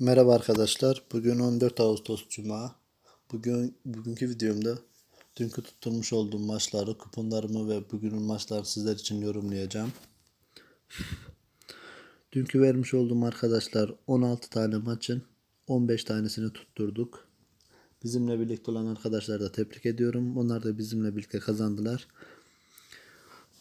Merhaba arkadaşlar. Bugün 14 Ağustos Cuma. Bugün bugünkü videomda dünkü tutturmuş olduğum maçları, kuponlarımı ve bugünün maçlarını sizler için yorumlayacağım. Dünkü vermiş olduğum arkadaşlar 16 tane maçın 15 tanesini tutturduk. Bizimle birlikte olan arkadaşlar da tebrik ediyorum. Onlar da bizimle birlikte kazandılar.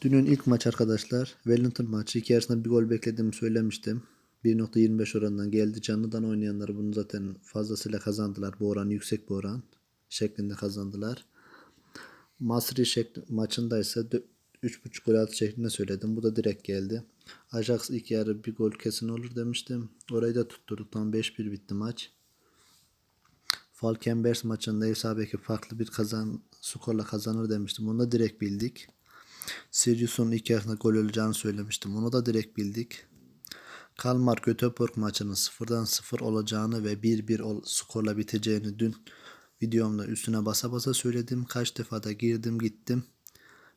Dünün ilk maç arkadaşlar. Wellington maçı. İki yarısında bir gol beklediğimi söylemiştim. 1.25 oranından geldi. Canlıdan oynayanlar bunu zaten fazlasıyla kazandılar. Bu oran yüksek bir oran şeklinde kazandılar. Masri şekli, maçında ise 3.5 gol altı şeklinde söyledim. Bu da direkt geldi. Ajax ilk yarı bir gol kesin olur demiştim. Orayı da tutturduk. Tam 5-1 bitti maç. Falkenbergs maçında ev sahibi farklı bir kazan skorla kazanır demiştim. Onu da direkt bildik. Sirius'un ilk yarısında gol olacağını söylemiştim. Onu da direkt bildik. Kalmar Göteborg maçının 0'dan 0 olacağını ve 1-1 skorla biteceğini dün videomda üstüne basa basa söyledim. Kaç defa da girdim gittim.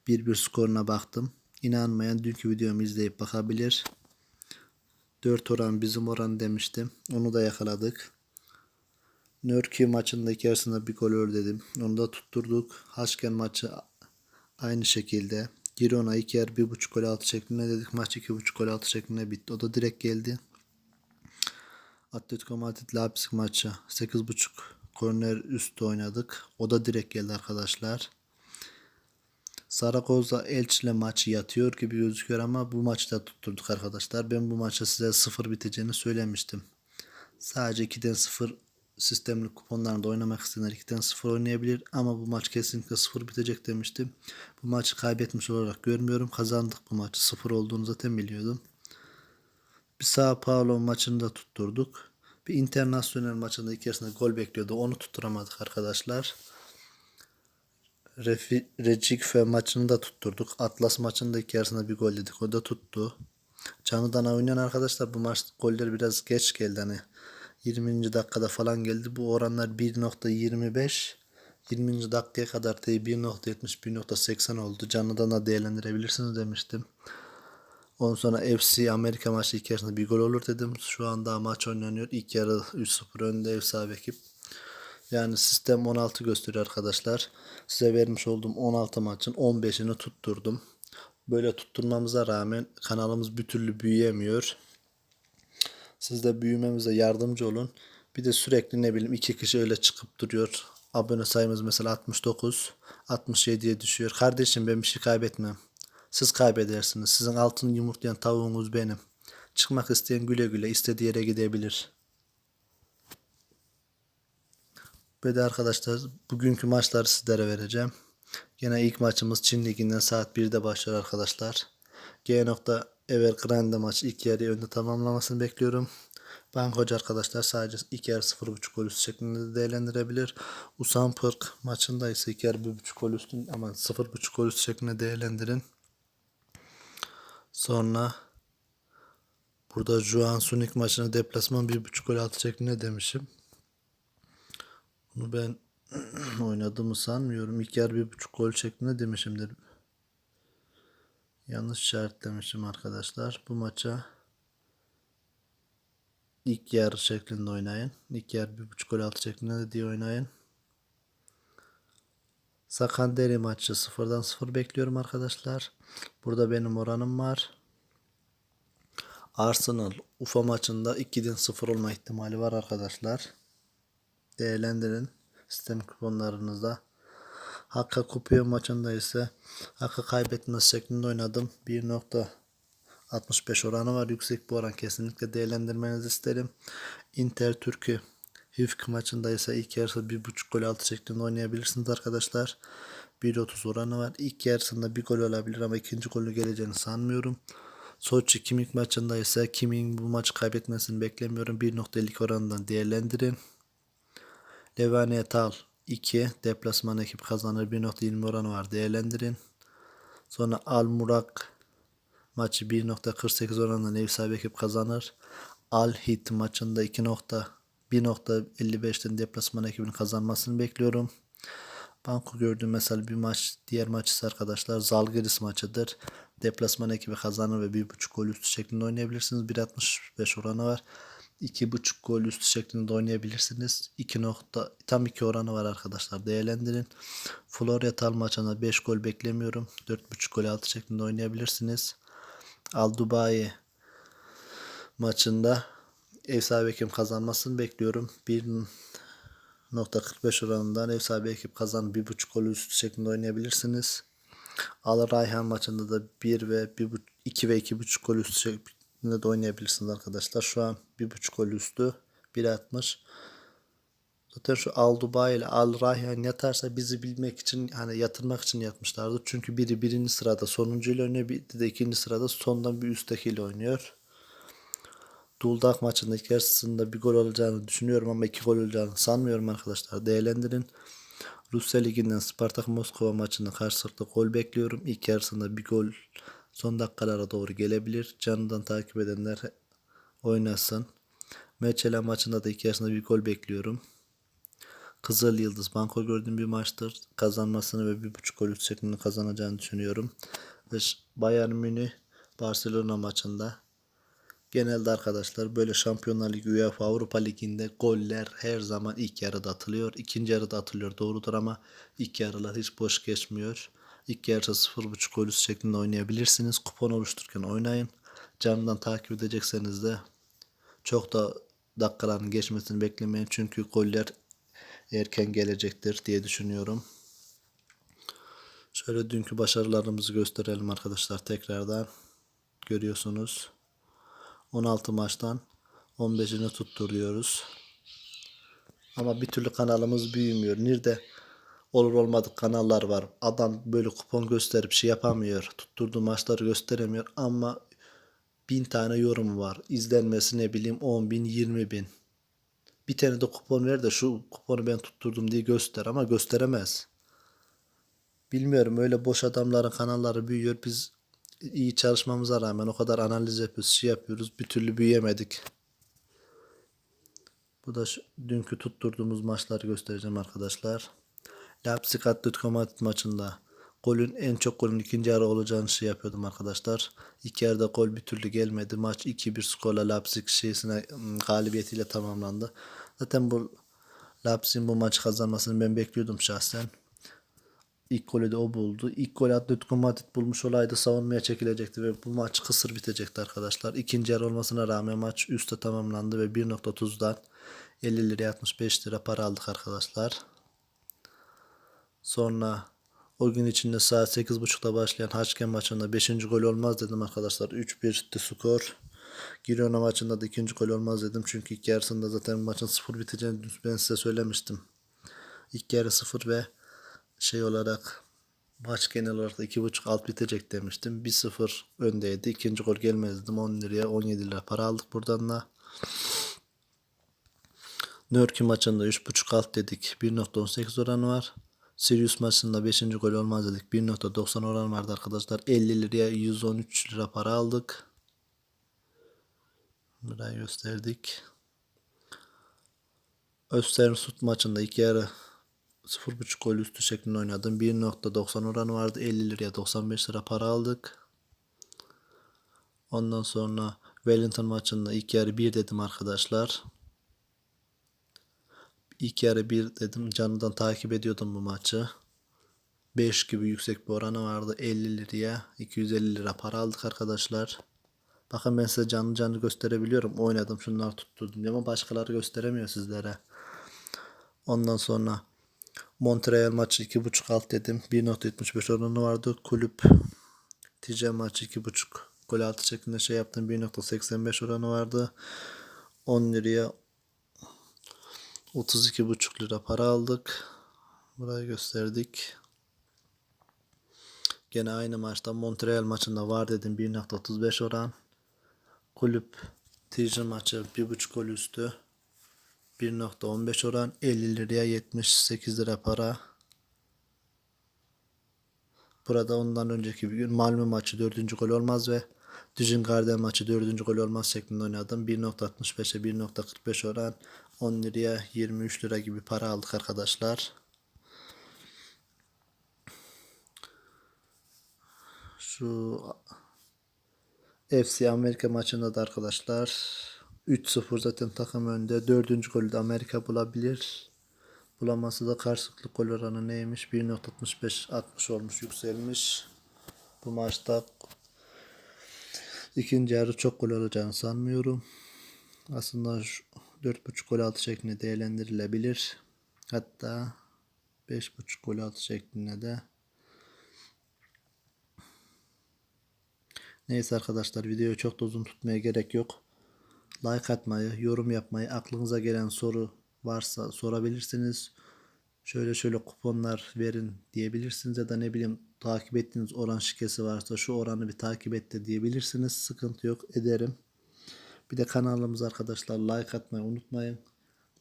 1-1 skoruna baktım. İnanmayan dünkü videomu izleyip bakabilir. 4 oran bizim oran demiştim. Onu da yakaladık. Nörki maçındaki yarısında bir gol dedim. Onu da tutturduk. Haşken maçı aynı şekilde. Girona 2 yer 1.5 gol altı şeklinde dedik. Maç 2.5 gol altı şeklinde bitti. O da direkt geldi. Atletico Madrid Leipzig maçı 8.5 korner üstü oynadık. O da direkt geldi arkadaşlar. Zaragoza Elche ile maçı yatıyor gibi gözüküyor ama bu maçta tutturduk arkadaşlar. Ben bu maça size 0 biteceğini söylemiştim. Sadece 2'den 0 sistemli kuponlarında oynamak isteyenler 2'den 0 oynayabilir ama bu maç kesinlikle 0 bitecek demiştim. Bu maçı kaybetmiş olarak görmüyorum. Kazandık bu maçı. 0 olduğunu zaten biliyordum. Bir Sao Paulo maçını da tutturduk. Bir internasyonel maçında içerisinde gol bekliyordu. Onu tutturamadık arkadaşlar. Refi, Recife maçını da tutturduk. Atlas maçında içerisinde bir gol dedik. O da tuttu. Canıdan oynayan arkadaşlar bu maç goller biraz geç geldi. Hani 20. dakikada falan geldi. Bu oranlar 1.25 20. dakikaya kadar da 1.70 1.80 oldu. Canlıdan da değerlendirebilirsiniz demiştim. Ondan sonra FC Amerika maçı ilk yarısında bir gol olur dedim. Şu anda maç oynanıyor. İlk yarı 3-0 önde ev sahibi ekip. Yani sistem 16 gösteriyor arkadaşlar. Size vermiş olduğum 16 maçın 15'ini tutturdum. Böyle tutturmamıza rağmen kanalımız bir türlü büyüyemiyor. Siz de büyümemize yardımcı olun. Bir de sürekli ne bileyim iki kişi öyle çıkıp duruyor. Abone sayımız mesela 69, 67'ye düşüyor. Kardeşim ben bir şey kaybetmem. Siz kaybedersiniz. Sizin altın yumurtlayan tavuğunuz benim. Çıkmak isteyen güle güle istediği yere gidebilir. Ve de arkadaşlar bugünkü maçları sizlere vereceğim. Yine ilk maçımız Çin Ligi'nden saat 1'de başlıyor arkadaşlar. G. Evergrande maçı ilk yarı önde tamamlamasını bekliyorum. Bank Hoca arkadaşlar sadece ilk yarı 0.5 gol üstü şeklinde de değerlendirebilir. Usan Pırk maçında ise ilk yarı 1.5 gol üstü ama 0.5 gol üstü şeklinde değerlendirin. Sonra burada Juan Sunik maçına deplasman 1.5 gol altı şeklinde demişim. Bunu ben oynadığımı sanmıyorum. İlk yarı 1.5 gol şeklinde demişimdir. Yanlış işaretlemişim arkadaşlar. Bu maça ilk yarı şeklinde oynayın. İlk yarı bir buçuk gol altı şeklinde de diye oynayın. Sakanderi maçı sıfırdan sıfır bekliyorum arkadaşlar. Burada benim oranım var. Arsenal Ufa maçında 2'den 0 olma ihtimali var arkadaşlar. Değerlendirin sistem kuponlarınızda. Hakka Kupuyor maçında ise Hakka kaybetmez şeklinde oynadım. 1.65 oranı var. Yüksek bir oran kesinlikle değerlendirmenizi isterim. Inter Türk'ü Hifk maçında ise ilk yarısı 1.5 gol altı şeklinde oynayabilirsiniz arkadaşlar. 1.30 oranı var. İlk yarısında bir gol olabilir ama ikinci golü geleceğini sanmıyorum. Soçi Kimik maçında ise Kimik'in bu maçı kaybetmesini beklemiyorum. 1.52 oranından değerlendirin. Levane Tal 2 deplasman ekip kazanır 1.20 oranı var değerlendirin. Sonra Al Murak maçı 1.48 oranından ev sahibi ekip kazanır. Al Hit maçında 2. 1.55'ten deplasman ekibinin kazanmasını bekliyorum. Banko gördüğüm mesela bir maç diğer maç ise arkadaşlar Zalgiris maçıdır. Deplasman ekibi kazanır ve 1.5 gol üstü şeklinde oynayabilirsiniz. 1.65 oranı var. 2.5 gol üstü şeklinde oynayabilirsiniz. 2 nokta tam 2 oranı var arkadaşlar. Değerlendirin. Florya maçında 5 gol beklemiyorum. 4.5 gol altı şeklinde oynayabilirsiniz. Al Dubai maçında ev sahibi ekip kazanmasını bekliyorum. 1.45 oranından ev sahibi ekip kazan 1.5 gol üstü şeklinde oynayabilirsiniz. Al Rayhan maçında da 1 ve 1, 2 ve 2.5 gol üstü şeklinde de oynayabilirsiniz arkadaşlar. Şu an 1.5 gol üstü 1.60. Zaten şu Al Dubai ile Al Rayhan yatarsa bizi bilmek için hani yatırmak için yatmışlardı. Çünkü biri birinci sırada sonuncuyla oynuyor. Biri de ikinci sırada sondan bir üsttekiyle oynuyor. Duldak maçında ilk yarısında bir gol olacağını düşünüyorum ama iki gol olacağını sanmıyorum arkadaşlar. Değerlendirin. Rusya Ligi'nden Spartak Moskova maçında karşılıklı gol bekliyorum. İlk yarısında bir gol son dakikalara doğru gelebilir. Canından takip edenler oynasın. Meçela maçında da ilk yarısında bir gol bekliyorum. Kızıl Yıldız banko gördüğüm bir maçtır. Kazanmasını ve bir buçuk gol şeklinde kazanacağını düşünüyorum. Bayern Münih Barcelona maçında Genelde arkadaşlar böyle Şampiyonlar Ligi, UEFA, Avrupa Ligi'nde goller her zaman ilk yarıda atılıyor. ikinci yarıda atılıyor doğrudur ama ilk yarılar hiç boş geçmiyor. İlk yarıda 0.5 gol üst şeklinde oynayabilirsiniz. Kupon oluştururken oynayın. Canından takip edecekseniz de çok da dakikaların geçmesini beklemeyin. Çünkü goller erken gelecektir diye düşünüyorum. Şöyle dünkü başarılarımızı gösterelim arkadaşlar tekrardan. Görüyorsunuz. 16 maçtan 15'ini tutturuyoruz. Ama bir türlü kanalımız büyümüyor. Nerede olur olmadık kanallar var. Adam böyle kupon gösterip şey yapamıyor. Tutturduğu maçları gösteremiyor ama bin tane yorum var. İzlenmesi ne bileyim 10 bin 20 bin. Bir tane de kupon ver de şu kuponu ben tutturdum diye göster ama gösteremez. Bilmiyorum öyle boş adamların kanalları büyüyor. Biz iyi çalışmamıza rağmen o kadar analiz yapıyoruz, şey yapıyoruz. Bir türlü büyüyemedik. Bu da şu, dünkü tutturduğumuz maçları göstereceğim arkadaşlar. Leipzig Atletico Madrid maçında golün en çok golün ikinci yarı olacağını şey yapıyordum arkadaşlar. İlk yarıda gol bir türlü gelmedi. Maç 2-1 skorla Leipzig şeysine galibiyetiyle tamamlandı. Zaten bu Leipzig'in bu maçı kazanmasını ben bekliyordum şahsen. İlk golü de o buldu. İlk golü Atletico Madrid bulmuş olaydı savunmaya çekilecekti ve bu maç kısır bitecekti arkadaşlar. İkinci yarı olmasına rağmen maç üstte tamamlandı ve 1.30'dan 50 liraya 65 lira para aldık arkadaşlar. Sonra o gün içinde saat 8.30'da başlayan Haçken maçında 5. gol olmaz dedim arkadaşlar. 3-1'ti skor. Girona maçında da ikinci gol olmaz dedim. Çünkü ilk yarısında zaten maçın 0 biteceğini ben size söylemiştim. İlk yarı 0 ve şey olarak maç genel olarak 2.5 alt bitecek demiştim. 1-0 öndeydi. İkinci gol gelmez dedim. 10 liraya 17 lira para aldık buradan da. Nörkü maçında 3.5 alt dedik. 1.18 oranı var. Sirius maçında 5. gol olmaz dedik. 1.90 oran vardı arkadaşlar. 50 liraya 113 lira para aldık. Burayı gösterdik. Östern Sut maçında iki yarı 0.5 gol üstü şeklinde oynadım. 1.90 oranı vardı. 50 liraya 95 lira para aldık. Ondan sonra Wellington maçında ilk yarı 1 dedim arkadaşlar. İlk yarı 1 dedim. Canıdan takip ediyordum bu maçı. 5 gibi yüksek bir oranı vardı. 50 liraya 250 lira para aldık arkadaşlar. Bakın ben size canlı canlı gösterebiliyorum. Oynadım şunları tutturdum ama başkaları gösteremiyor sizlere. Ondan sonra Montreal maçı 2.5 alt dedim. 1.75 oranı vardı. Kulüp Tice maçı 2.5 gol altı şeklinde şey yaptım. 1.85 oranı vardı. 10 liraya 32.5 lira para aldık. Burayı gösterdik. Gene aynı maçta Montreal maçında var dedim 1.35 oran. Kulüp Tice maçı 1.5 gol üstü. 1.15 oran 50 liraya 78 lira para. Burada ondan önceki bir gün Malmö maçı 4. gol olmaz ve Dijin Garden maçı 4. gol olmaz şeklinde oynadım. 1.65'e 1.45 oran 10 liraya 23 lira gibi para aldık arkadaşlar. Şu FC Amerika maçında da arkadaşlar 3-0 zaten takım önde. Dördüncü golü de Amerika bulabilir. Bulamazsa da karşılıklı gol oranı neymiş? 1.65 60 olmuş yükselmiş. Bu maçta ikinci yarı çok gol olacağını sanmıyorum. Aslında şu 4.5 gol altı şeklinde değerlendirilebilir. Hatta 5.5 gol altı şeklinde de. Neyse arkadaşlar videoyu çok da uzun tutmaya gerek yok. Like atmayı, yorum yapmayı, aklınıza gelen soru varsa sorabilirsiniz. Şöyle şöyle kuponlar verin diyebilirsiniz ya da ne bileyim takip ettiğiniz oran şikesi varsa şu oranı bir takip et de diyebilirsiniz. Sıkıntı yok ederim. Bir de kanalımız arkadaşlar like atmayı unutmayın.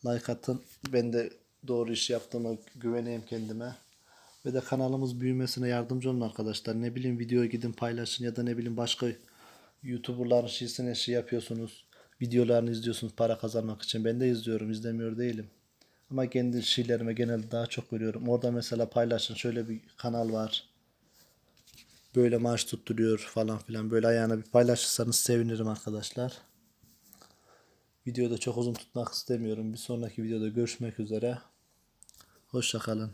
Like atın. Ben de doğru iş yaptığıma güveneyim kendime. Ve de kanalımız büyümesine yardımcı olun arkadaşlar. Ne bileyim videoyu gidin paylaşın ya da ne bileyim başka YouTuber'ların şeysine şey yapıyorsunuz. Videolarını izliyorsunuz para kazanmak için. Ben de izliyorum izlemiyor değilim. Ama kendi şeylerime genelde daha çok görüyorum. Orada mesela paylaşın şöyle bir kanal var. Böyle maaş tutturuyor falan filan. Böyle ayağına bir paylaşırsanız sevinirim arkadaşlar. Videoda çok uzun tutmak istemiyorum. Bir sonraki videoda görüşmek üzere. Hoşçakalın.